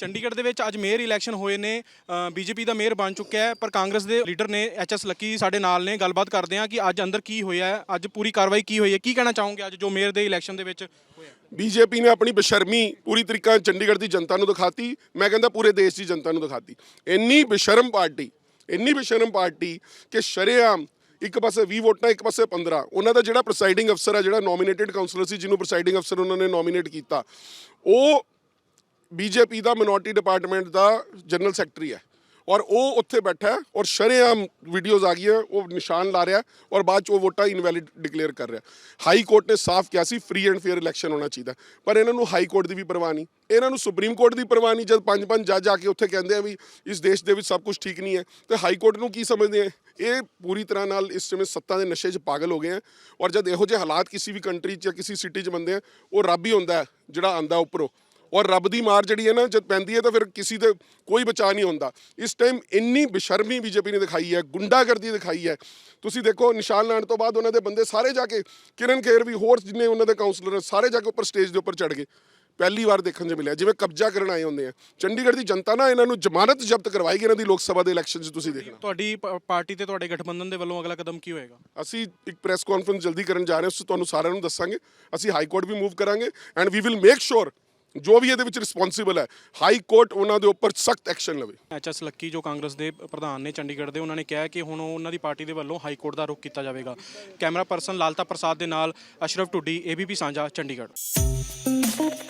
ਚੰਡੀਗੜ੍ਹ ਦੇ ਵਿੱਚ ਅੱਜ ਮੇਅਰ ਇਲੈਕਸ਼ਨ ਹੋਏ ਨੇ ਬੀਜੇਪੀ ਦਾ ਮੇਅਰ ਬਣ ਚੁੱਕਿਆ ਹੈ, ਪਰ ਕਾਂਗਰਸ ਦੇ ਲੀਡਰ ਨੇ ਐਚਐਸ ਲੱਕੀ ਸਾਡੇ ਨਾਲ ਨੇ, ਗੱਲਬਾਤ ਕਰਦੇ ਹਾਂ ਕਿ ਅੱਜ ਅੰਦਰ ਕੀ ਹੋਇਆ ਹੈ, ਅੱਜ ਪੂਰੀ ਕਾਰਵਾਈ ਕੀ ਹੋਈ ਹੈ, ਕੀ ਕਹਿਣਾ ਚਾਹੋਗੇ ਅੱਜ ਜੋ ਮੇਅਰ ਦੇ ਇਲੈਕਸ਼ਨ ਦੇ ਵਿੱਚ ਹੋਇਆ ਬੀਜੇਪੀ ਨੇ ਆਪਣੀ ਬੇਸ਼ਰਮੀ ਪੂਰੀ ਤਰੀਕਾ ਚੰਡੀਗੜ੍ਹ ਦੀ ਜਨਤਾ ਨੂੰ ਦਿਖਾਤੀ, ਮੈਂ ਕਹਿੰਦਾ ਪੂਰੇ ਦੇਸ਼ ਦੀ ਜਨਤਾ ਨੂੰ ਦਿਖਾਤੀ। ਇੰਨੀ ਬੇਸ਼ਰਮ ਪਾਰਟੀ, ਇੰਨੀ ਬੇਸ਼ਰਮ ਪਾਰਟੀ ਕਿ ਸ਼ਰੇਆਮ ਇੱਕ ਪਾਸੇ 20 ਵੋਟਾਂ, ਇੱਕ ਪਾਸੇ 15 ਉਹਨਾਂ ਦਾ ਜਿਹੜਾ ਪ੍ਰੈਜ਼ਾਈਡਿੰਗ ਅਫਸਰ ਹੈ ਜਿਹੜਾ ਨੋਮੀਨੇਟਿਡ ਕਾਉਂਸਲਰ ਸੀ, ਜਿਹਨੂੰ ਪ੍ਰੈਜ਼ਾਈਡਿੰਗ ਅਫਸਰ ਉਹਨਾਂ ਨੇ ਨੋਮੀਨੇਟ ਕੀਤਾ, ਉਹ ਬੀਜੇਪੀ ਦਾ ਮਿਨੋਰਟੀ ਡਿਪਾਰਟਮੈਂਟ ਦਾ ਜਨਰਲ ਸੈਕਟਰੀ ਹੈ। ਔਰ ਉਹ ਉੱਥੇ ਬੈਠਾ ਔਰ ਸ਼ਰੇਆਮ ਵੀਡੀਓਜ਼ ਆ ਗਈਆਂ, ਉਹ ਨਿਸ਼ਾਨ ਲਾ ਰਿਹਾ ਔਰ ਬਾਅਦ ਚ ਉਹ ਵੋਟਾਂ ਇਨਵੈਲਿਡ ਡਿਕਲੇਅਰ ਕਰ ਰਿਹਾ ਹਾਈ ਕੋਰਟ ਨੇ ਸਾਫ਼ ਕਿਹਾ ਸੀ ਫ੍ਰੀ ਐਂਡ ਫੇਅਰ ਇਲੈਕਸ਼ਨ ਹੋਣਾ ਚਾਹੀਦਾ ਪਰ ਇਹਨਾਂ ਨੂੰ ਹਾਈ ਕੋਰਟ ਦੀ ਵੀ ਪਰਵਾਹ ਨਹੀਂ। ਇਹਨਾਂ ਨੂੰ ਸੁਪਰੀਮ ਕੋਰਟ ਦੀ ਪਰਵਾਹ ਨਹੀਂ, ਜਦ ਪੰਜ ਪੰਜ ਜੱਜ ਆ ਕੇ ਉੱਥੇ ਕਹਿੰਦੇ ਆ ਵੀ ਇਸ ਦੇਸ਼ ਦੇ ਵਿੱਚ ਸਭ ਕੁਝ ਠੀਕ ਨਹੀਂ ਹੈ। ਤੇ ਹਾਈ ਕੋਰਟ ਨੂੰ ਕੀ ਸਮਝਦੇ ਆ? ਇਹ ਪੂਰੀ ਤਰ੍ਹਾਂ ਨਾਲ ਇਸ ਸਮੇਂ ਸੱਤਾ ਦੇ ਨਸ਼ੇ 'ਚ ਪਾਗਲ ਹੋ ਗਏ ਆ। ਔਰ ਜਦ ਇਹੋ ਜਿਹੇ ਹਾਲਾਤ ਕਿਸੇ ਵੀ ਕੰਟਰੀ 'ਚ ਜਾਂ ਕਿਸੇ ਸਿਟੀ 'ਚ ਬੰਦੇ ਆ, ਉਹ ਰੱਬ ਹੀ ਹੁੰਦਾ ਜਿਹੜਾ ਆਂਦਾ ਉੱਪਰੋਂ। ਔਰ ਰੱਬ ਦੀ ਮਾਰ ਜਿਹੜੀ ਹੈ ਨਾ ਜਦ ਪੈਂਦੀ ਹੈ ਤਾਂ ਫਿਰ ਕਿਸੇ ਦੇ ਕੋਈ ਬਚਾ ਨਹੀਂ ਹੁੰਦਾ। ਇਸ ਟਾਈਮ ਇੰਨੀ ਬੇਸ਼ਰਮੀ ਬੀਜੇਪੀ ਨੇ ਦਿਖਾਈ ਹੈ ਗੁੰਡਾਗਰਦੀ ਦਿਖਾਈ ਹੈ। ਤੁਸੀਂ ਦੇਖੋ ਨਿਸ਼ਾਨ ਲਾਣ ਤੋਂ ਬਾਅਦ ਉਹਨਾਂ ਦੇ ਬੰਦੇ ਸਾਰੇ ਜਾ ਕੇ ਕਿਰਨ ਖੇਰ ਵੀ ਹੋਰ ਜਿੰਨੇ ਉਹਨਾਂ ਦੇ ਕਾਉਂਸਲਰ ਸਾਰੇ ਜਾ ਕੇ ਉੱਪਰ ਸਟੇਜ ਦੇ ਉੱਪਰ ਚੜ ਗਏ। ਪਹਿਲੀ ਵਾਰ ਦੇਖਣ 'ਚ ਮਿਲਿਆ ਜਿਵੇਂ ਕਬਜ਼ਾ ਕਰਨ ਆਏ ਹੁੰਦੇ ਆ। ਚੰਡੀਗੜ੍ਹ ਦੀ ਜਨਤਾ ਨਾ ਇਹਨਾਂ ਨੂੰ ਜ਼ਮਾਨਤ ਜ਼ਬਤ ਕਰਵਾਏਗੀ ਇਹਨਾਂ ਦੀ ਲੋਕ ਸਭਾ ਦੇ ਇਲੈਕਸ਼ਨ 'ਚ ਤੁਸੀਂ ਦੇਖਣਾ। ਤੁਹਾਡੀ ਪਾਰਟੀ ਤੇ ਤੁਹਾਡੇ ਗਠਬੰਧਨ ਦੇ ਵੱਲੋਂ ਅਗਲਾ ਕਦਮ ਕੀ ਹੋਏਗਾ? ਅਸੀਂ ਇੱਕ ਪ੍ਰੈਸ ਕਾਨਫਰੰਸ ਜਲਦੀ ਕਰਨ ਜਾ ਰਹੇ ਹਾਂ ਉਸ ਤੁਹਾਨੂੰ ਸਾਰਿਆਂ ਨੂੰ ਦੱਸਾਂਗੇ। ਅਸੀਂ ਹਾਈ ਕੋਰਟ ਵੀ ਮੂਵ ਕਰਾਂਗੇ and we will make sure ਜੋ ਵੀ ਇਹਦੇ ਵਿੱਚ ਰਿਸਪੌਂਸਿਬਲ ਹੈ ਹਾਈ ਕੋਰਟ ਉਹਨਾਂ ਦੇ ਉੱਪਰ ਸਖਤ ਐਕਸ਼ਨ ਲਵੇ। ਐਚਐਸ ਲੱਕੀ, ਜੋ ਕਾਂਗਰਸ ਦੇ ਪ੍ਰਧਾਨ ਨੇ ਚੰਡੀਗੜ੍ਹ ਦੇ, ਉਹਨਾਂ ਨੇ ਕਿਹਾ ਕਿ ਹੁਣ ਉਹਨਾਂ ਦੀ ਪਾਰਟੀ ਦੇ ਵੱਲੋਂ ਹਾਈ ਕੋਰਟ ਦਾ ਰੁਖ ਕੀਤਾ ਜਾਵੇਗਾ। ਕੈਮਰਾ ਪਰਸਨ ਲਾਲਤਾ ਪ੍ਰਸਾਦ ਦੇ ਨਾਲ ਅਸ਼ਰਫ ਟੁੱਡੀ ਏਬੀਪੀ ਸਾਂਝਾ, ਚੰਡੀਗੜ੍ਹ।